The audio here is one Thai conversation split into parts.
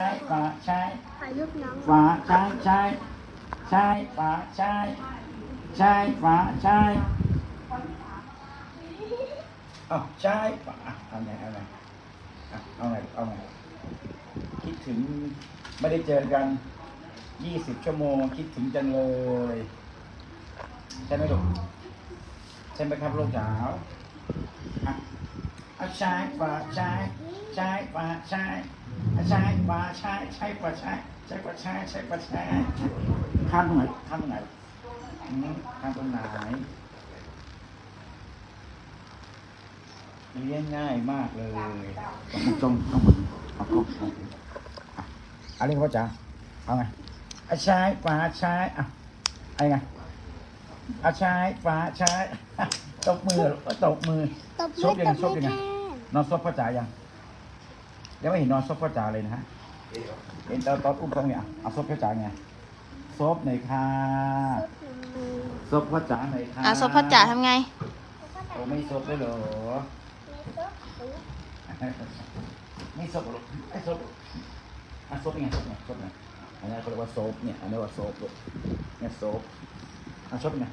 ใช้ฝาใช้ถ่ายฝาใช้ใช้ใช้ฝาใช้ใช้ฝาใช้เอาใช้ฝาเอาไงเอาไงเอาไงเอาไงคิดถึงไม่ได้เจอกันยี่สิบชั่วโมงคิดถึงจังเลย ใช่ไหมลูกใช่ไหมครับลูกสาวอะเอาใช้ฝาใช้ใช้ฝาใช้ ใช้ฝาใช้ใช้ฝาใช้ใช้ฝาใช้ใช้ฝาใช้ข้ามตรงไหนข้ามตรงไหนข้ามตรงไหนเลี้ยงง่ายมากเลยต้องต้องต้องเอาก็อะเอาเรียกพ่อจ๋าเอาไงอาใช้าใช้อะไอ้ไงอาชายฟ้าชายตบมือตบมือตบซมืบยังไงซตบบยังนนอนซบพ่อจ๋ายัง ยังไม่เห็นนอนซบพ่อจ๋าเลยนะฮะเห็นตอนตอนอุ้มตรงเนี่ยเอาซบพ่อจ๋าไงซบหน่อยค่ะซบพ่อจ๋าหน่อยค่ะอะศพพ่อจ๋าทำไง โอ้ไม่ซบด้วยเหรอ ไม่ซบหรอกไม่ซบอะซบยังไงซบยังไงซบยังไงอันนี้เขาเรียกว่าซบเนี่ย อันนี้ว่าซบลูกเนี่ยซบอะซบยังไง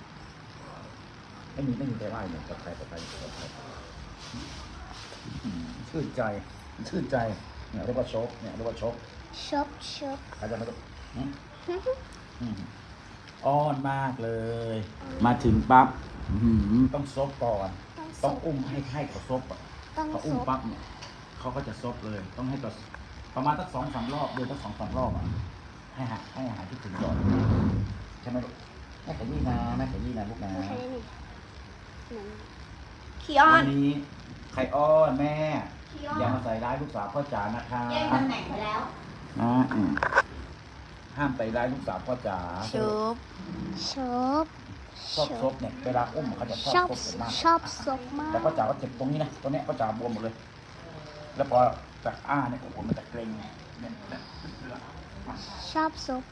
ไม่มีไม่มีใครว่าเลยกับใครกับใครกับใครอืมชื่นใจ ชื่นใจเนี่ยเรียกว่าโชกเนี่ยเรียกว่าโชกชอบชอบใครจะมาดูอืมอืมอ้อนมากเลย มาถึงปั๊บอื้อหือต้องซบก่อน ต้องซต้องบอุ้มให้ให้เขาซบอะต้องเขาซอุ้มบปั๊บเนี่ยเขาก็จะซบเลย ต้องให้ตัวประมาณสักสองสามรอบเดือนสักสองสามรอบอะให้หาให้อาหารที่ถึงก่อนใช่ไหมลูกแม่ขยี้นะแม่ขยี้นะลูกนะไม่ใช่นี่เหมือนขี้อ้อวันนนี้ใครอ้อนแม่ อย่ามาใส่ร้ายลูกสาวพ่อจ๋านะคะแย่งตำแหน่งไปแล้วนะอืมห้ามใส่ร้ายลูกสาวพ่อจ๋าชุบชอบชอบซบเนี่ยเวลาอุ้มเขาจะชอบชอบซบผมมาก ชอบซบมาก แต่พ่อจ๋าก็เจ็บตรงนี้นะตรงเนี้ยพ่อจ๋าบวมหมดเลย แล้วพอจากอ้าเนี่ยโอ้โหมันจะเกร็งเนี่ยเนี่ยชอบซบ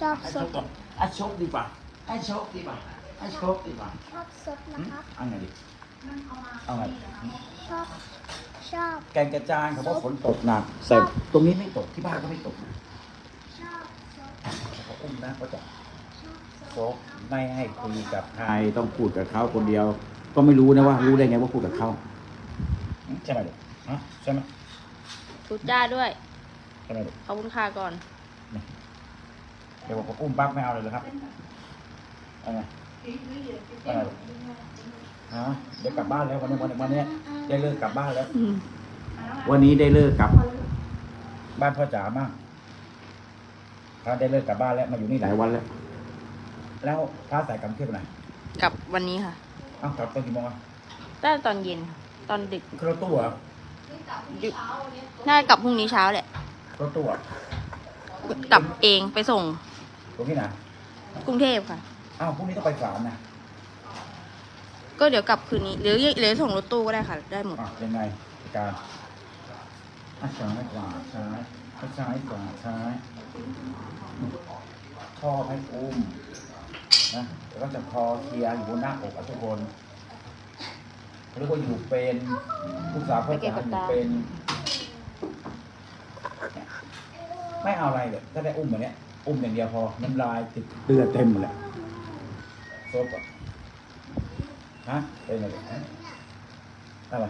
ชอบให้ซชบกก่อนให้ชกดีกว่าให้ชกดีกว่าให้ชกดีกว่าชอบซบหืนะมครับ เอาไงดีเอาไงหืมชอบช อบ แกงกระจานเขาบอกฝนตกหนักแต่ตรงนี้ไม่ตกที่บ้านก็ไม่ตกนะชอบซบเขาอุ้มนะเขาจะโซกไม่ให้คุยกับใครต้องพูดกับเขาคนเดียว ก็ไม่รู้นะว่า รู้ได้ไงว่าพูดกับเขาใช่ไหมลูกฮะใช่ไหมชุดจ้าด้วยใช่ไหมลูกขอบคุณค่ะก่อน เดี๋ยวบอกว่าอุ้มปั๊บไม่เอาเลยเหรอครับเอาไงเอาไงลูก ฮะเดี๋ยวกลับบ้านแล้ววันนี้วันนี้วันนี้ได้เลิกกลับบ้านแล้ววันนี้ได้เลิกกลับ บ้านพ่อจ๋ามากพระได้เลิกกลับบ้านแล้วมาอยู่นี่หลายวันแล้ว แล้วพระสายกลับเที่ยวไปไหนกลับวันนี้ค่ะอ้าวกลับตอนกี่โมงอะได้ตอนเย็นตอนดึกขึ้นรถตู้เหรอดึกน่าจะกลับพรุ่งนี้เช้าแหละ รถตู้เหรอะกลับเองไปส่งตรงที่ไหนกรุงเทพค่ะ อ้าวพรุ่งนี้ต้องไปศาลนะก็เดี๋ยวกลับคืนนี้หรือหรือส่งรถตู้ก็ได้ค่ะ ได้หมด อะยังไงการอะซ้ายขวาซ้ายซ้ายขวาซ้ายชอบให้อุ้มนะแล้วก็จะคอเคลียร์อยู่บนหน้าอกอะทุกคนเรียกว่าอยู่เป็นลูกสาวพ่อจ๋าอยู่เป็นเนี่ยไม่เอาอะไรเลยถ้าได้อุ้มแบบเนี้ย อุ้มอย่างเดียวพอน้ำลายติดเลือดเต็มหมดเลย ซบอะฮะเป็นไงเนี่ยฮะอะไร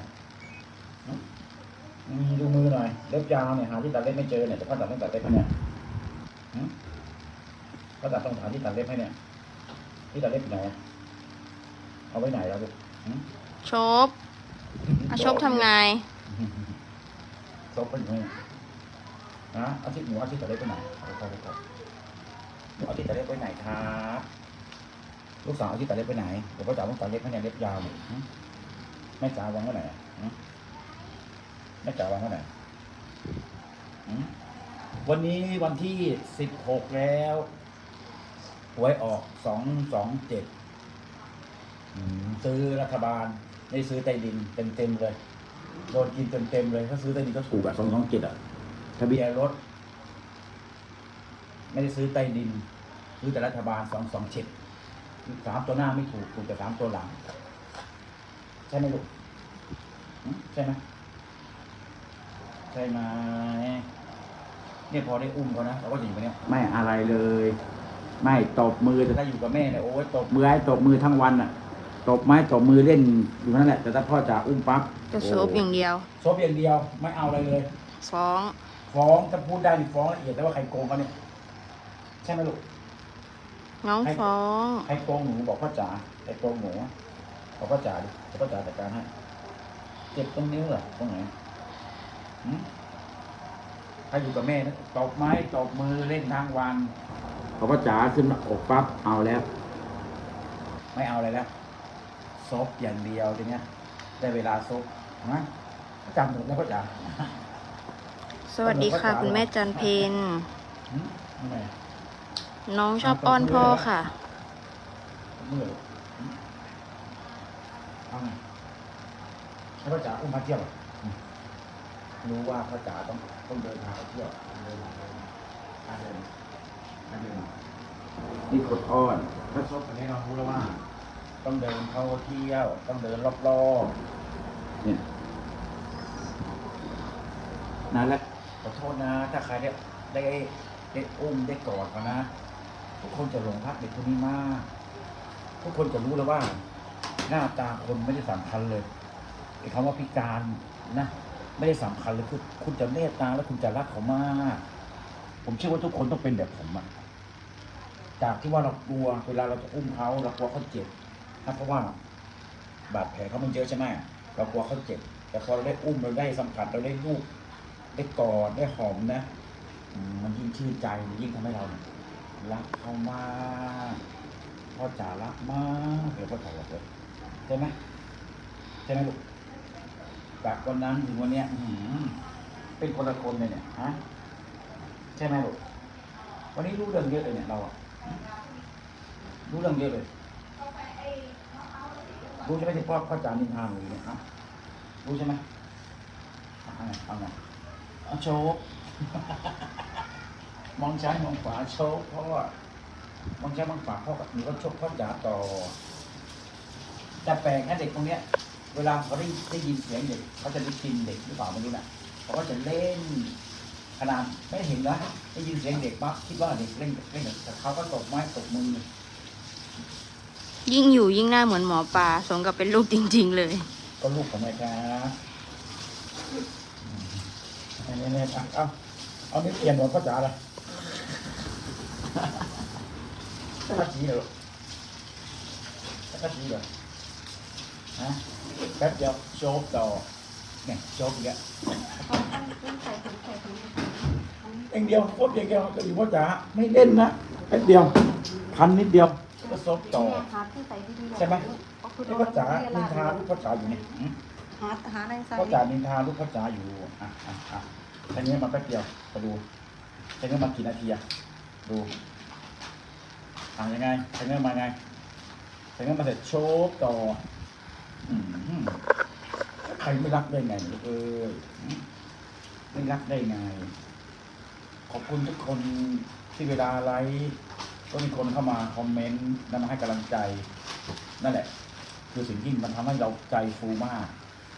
อืมดูมือหน่อยเล็บยาวเนี่ยหาที่ตัดเล็บไม่เจอเนี่ยแต่พ่อตัดต้องตัดเล็บให้เนี่ยหึพ่อตัดต้องหาที่ตัดเล็บให้เนี่ย ที่ตัดเล็บอยู่ไหนอะเอาไว้ไหนแล้วลูกหึชบอะชบทำไงซบไปอยู่ไหนฮะเอาที่หนูเอาที่ตัดเล็บไปไหนเอาไปเอาไปเอาหนูเอาที่ตัดเล็บไปไหนครับ ลูกสาวเอาที่ตัดเล็บไปไหนเดี๋ยวพ่อจ๋าต้องตัดเล็บให้เนี่ยเล็บยาวเนี่ยหึแม่จ๋าวางไว้ไหนอะหึแม่จ๋าวางไว้ไหนหึวันนี้วันที่สิบหกแล้วหวยออกสองสองเจ็ดซื้อรัฐบาลไม่ซื้อใต้ดินเต็มเต็มๆเลยโดนกินเต็มเต็มๆเลยถ้าซื้อใต้ดินก็ถูกอะสองสองเจ็ดอะทะเบียนรถ ไม่ได้ซื้อใต้ดินซื้อแต่รัฐบาลสองสองเจ็ด สามตัวหน้าไม่ถูกถูกแต่สามตัวหลัง ใช่ไหมลูกหึใช่ไหมใช่ไหมเนี่ยพอได้อุ้มเขานะเขาก็จะอยู่แบบเนี้ยไม่อะไรเลย ไม่ตบมือแต่ถ้าอยู่กับแม่เนี่ยโอ้ยตบมือให้ตบมือทั้งวันอะ ตบไม้ตบมือเล่นอยู่นั่นแหละ แต่ถ้าพ่อจ๋าอุ้มปั๊บจะซบอย่างเดียวซบอย่างเดียว ไม่เอาอะไรเลยฟ้องฟ้องถ้าพูดได้นี่ฟ้องละเอียดแต่ว่าใครโกงเขาเนี่ยใช่ไหมลูก น้องฟ้องใครโกงหนูบอกพ่อจ๋าใครโกงหนูบอกพ่อจ๋าดิบอกพ่อจ๋าจัดการให้เจ็บตรงนิ้วเหรอตรงไหนหืมถ้าอยู่กับแม่นะตบไม้ตบมือเล่นทั้งวันพอพ่อจ๋าขึ้นมาอกปั๊บเอาแล้ว ไม่เอาอะไรแล้วซบอย่างเดียวทีเนี้ยได้เวลาซบนะจำหนูแล้วพ่อจ๋าสวัสดีค่ะ คุณแม่จันเพนหืมทำไม น้องชอบอ้อนพ่อค่ะมือเอาไงให้พ่อจ๋าอุ้มมาเที่ยวรู้ว่าพ่อจ๋าต้องต้องเดินทางไปเที่ยวเดินทางเดินทางเดินทางเดินนี่กดอ้อนถ้าชอบกันแน่นอนรู้แล้วว่า ต้องเดินเข้าเที่ยว ต้องเดินรอบๆเนี่ยนั่นแหละขอโทษนะ ถ้าใครได้ได้ได้อุ้มได้กอดเขานะ ทุกคนจะหลงรักเด็กคนนี้มาก ทุกคนจะรู้แล้วว่า หน้าตาคนไม่ได้สำคัญเลยไอ้คำว่าพิการนะไม่ได้สำคัญเลยคือคุณจะเมตตาแล้วคุณจะรักเขามาก ผมเชื่อว่าทุกคนต้องเป็นแบบผมอะจากที่ว่าเรากลัวเวลาเราจะอุ้มเขาเรากลัวเขาเจ็บนะเพราะว่า บาดแผลเขามันเยอะใช่ไหมเรากลัวเขาเจ็บ แต่พอเราได้อุ้มเราได้สัมผัสเราได้ลูบได้กอดได้หอมนะ มันยิ่งชื่นใจมันยิ่งทำให้เรา รักเขามากพ่อจ๋ารักมากเดี๋ยวพ่อจ๋ารักเลยใช่ไหมใช่ไหมลูกจากวันนั้นถึงวันเนี้ยเป็นคนละคนเลยเนี่ยฮะใช่ไหมลูกวันนี้รู้เรื่องเยอะเลยเนี่ยเราอะรู้เรื่องเยอะเลยรู้ใช่ไหมที่พ่อพ่อจานินทาหนูอยู่เนี่ยฮะรู้ใช่ไหมเอาไงเอาไงเอาโชว์ มองซ้ายมองขวาโชว์พ่อมองซ้ายมองขวาพ่อกับหนูก็โชว์พ่อจ๋าต่อแต่แปลกนะเด็กตรงเนี้ย เวลาเขาได้ได้ยินเสียงเด็กเขาจะได้กินเด็กหรือเปล่าไม่รู้นะเขาก็จะเล่นขนาดไม่เห็นนะได้ยินเสียงเด็กปั๊บคิดว่าเด็กเล่นเล่นแต่เขาก็ตกไม้ตกมือยิ่งอยู่ยิ่งหน้าเหมือนหมอปลาสมกับเป็นลูกจริง ๆ เลย ก็ลูกของแม่ครับอันนี้เนี่ยเอาเอาเอานี่เปลี่ยนหมดพ่อจ๋าเลย จะมาจีเหรอจะมาจีเหรอฮะแป๊บเดียวโชว์ต่อเนี่ยโชว์อีกแล้วเองเดียวโคตรเดียวก็อยู่พ่อจ๋าไม่เล่นนะแป๊บเดียวพันนิดเดียวก็ซบต่อใช่ไหมนี่พ่อจ๋านินทาลูกพ่อจ๋าอยู่เนี่ยหืมหาหาในไซพ่อจ๋านินทาลูกพ่อจ๋าอยู่อะอะอะแค่นี้มาแป๊บเดียวมาดูแค่นี้มากี่นาทีอะ ดูอะยังไงแค่นี้มาไงแค่นี้มาเสร็จโชว์ต่อใครไม่รักได้ไงเออไม่รักได้ไง ขอบคุณทุกคนที่เวลาไลฟ์ก็มีคนเข้ามาคอมเมนต์และมาให้กำลังใจ นั่นแหละ คือสิ่งที่มันทำให้เราใจฟูมาก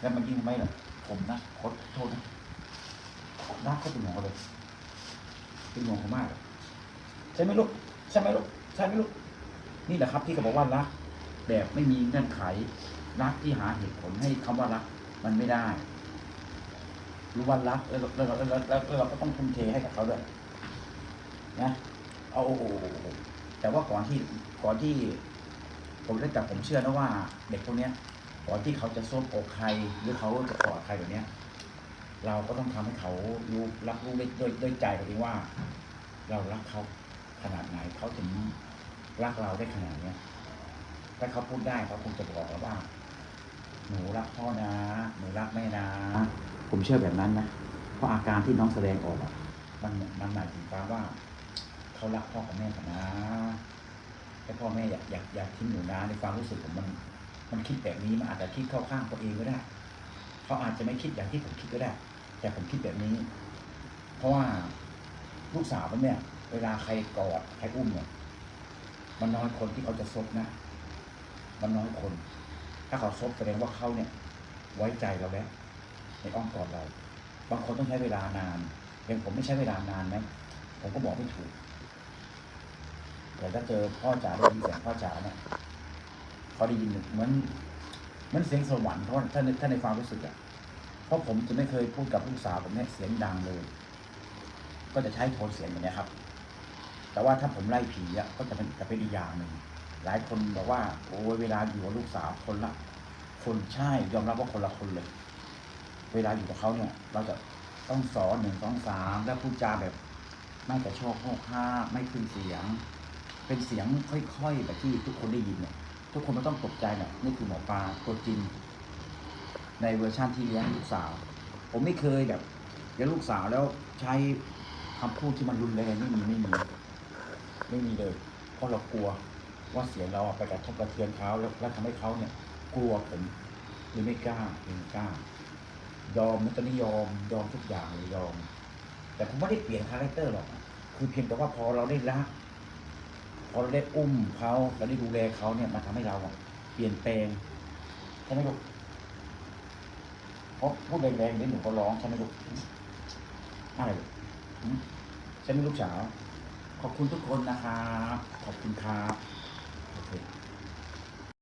และมันยิ่งทำให้แบบผมนะขอโทษนะรักก็เป็นห่วเขาเลยเป็นห่วงเขามาก ใช่ไหมลูกใช่ไหมลูกใช่ไหมลูกนี่แหละครับที่เขาบอกว่ารัก แบบไม่มีเงื่อนไข รักที่หาเหตุผลให้คำว่ารักมันไม่ได้ รู้ว่ารักแล้วแล้วแล้วแล้วเราก็ต้องทุ่มเทให้กับเขาด้วยนะเอาโอ้โหแต่ว่าก่อนที่ก่อนที่ผมได้แต่ผมเชื่อนะว่า เด็กพวกเนี้ยก่อนที่เขาจะซบอกใครหรือเขาจะกอดใครแบบเนี้ย เราก็ต้องทำให้เขารู้รับรู้ด้วยด้วยด้วยใจเขาเองว่า เรารักเขา ขนาดไหนเขาถึงรักเราได้ขนาดเนี้ยถ้าเขาพูดได้เขาคงจะบอกเราว่าหนูรักพ่อนะหนูรักแม่นะ ผมเชื่อแบบนั้นนะเพราะอาการที่น้องแสดงออกอะมันมันหมายถึงความว่าเขารักพ่อกับแม่กันนะแต่พ่อแม่อยากอยากอยากทิ้งหนูนะในความรู้สึกผมมัน มันคิดแบบนี้มันอาจจะคิดเข้าข้างตัวเองก็ได้เขาอาจจะไม่คิดอย่างที่ผมคิดก็ได้ แต่ผมคิดแบบนี้ เพราะว่าลูกสาวผมเนี่ย เวลาใครกอดใครอุ้มเนี่ยมันน้อยคนที่เขาจะซบนะ มันน้อยคน ถ้าเขาซบแสดงว่าเขาเนี่ย ไว้ใจเราแล้วในอ้อมกอดเรา บางคนต้องใช้เวลานานเพียงผมไม่ใช้เวลานานไหมผมก็บอกไม่ถูกแต่ถ้าเจอพ่อจ๋าได้ยินเสียงพ่อจ๋าเนี่ยเขาได้ยินเหมือนเหมือนเสียงสวรรค์เพราะว่าถ้าในถ้าในความรู้สึกอะเพราะผมจะไม่เคยพูดกับลูกสาวผมเนี่ยเสียงดังเลย ก็จะใช้โทนเสียงอย่างนี้ยครับ แต่ว่าถ้าผมไล่ผีอะก็จะเป็นจะเป็นอีกอย่างหนึ่งหลายคนบอกว่าโอ้เวลาอยู่กับลูกสาวคนละ คนใช่ยอมรับว่าคนละคนเลย เวลาอยู่กับเขาเนี่ย เราจะต้องสอนหนึ่งสองสามแล้วพูดจาแบบ ไม่แต่ชอบโหกห้าไม่ขึ้นเสียง เป็นเสียงค่อยๆแบบที่ทุกคนได้ยินเนี่ยทุกคนไม่ต้องตกใจเนี่ยนี่คือหมอปลาตัวจริงในเวอร์ชั่นที่เลี้ยงลูกสาว ผมไม่เคยแบบเลี้ยงลูกสาวแล้วใช้คำพูดที่มันรุนแรงไม่มีไม่มี ไม่มีเลย เพราะเรากลัวว่าเสียงเราอะไปกระทบกระเทือนเขาแล้วแล้วทำให้เขาเนี่ย กลัวผมหรือไม่กล้าหรือไม่กล้ายอมนะตอนนี้ยอมยอมทุกอย่างเลยยอม แต่ผมไม่ได้เปลี่ยนคาแรคเตอร์หรอกคือเพียงแต่ว่าพอเราได้รักพอเราได้อุ้มเขาเราได้ดูแลเขาเนี่ยมันทำให้เราเปลี่ยนแปลงใช่ไหมลูกเพราะพูดแรงๆเดี๋ยวหนูก็ร้องใช่ไหมลูกอะไรใช่ไหมลูกสาว ขอบคุณทุกคนนะครับ ขอบคุณครับ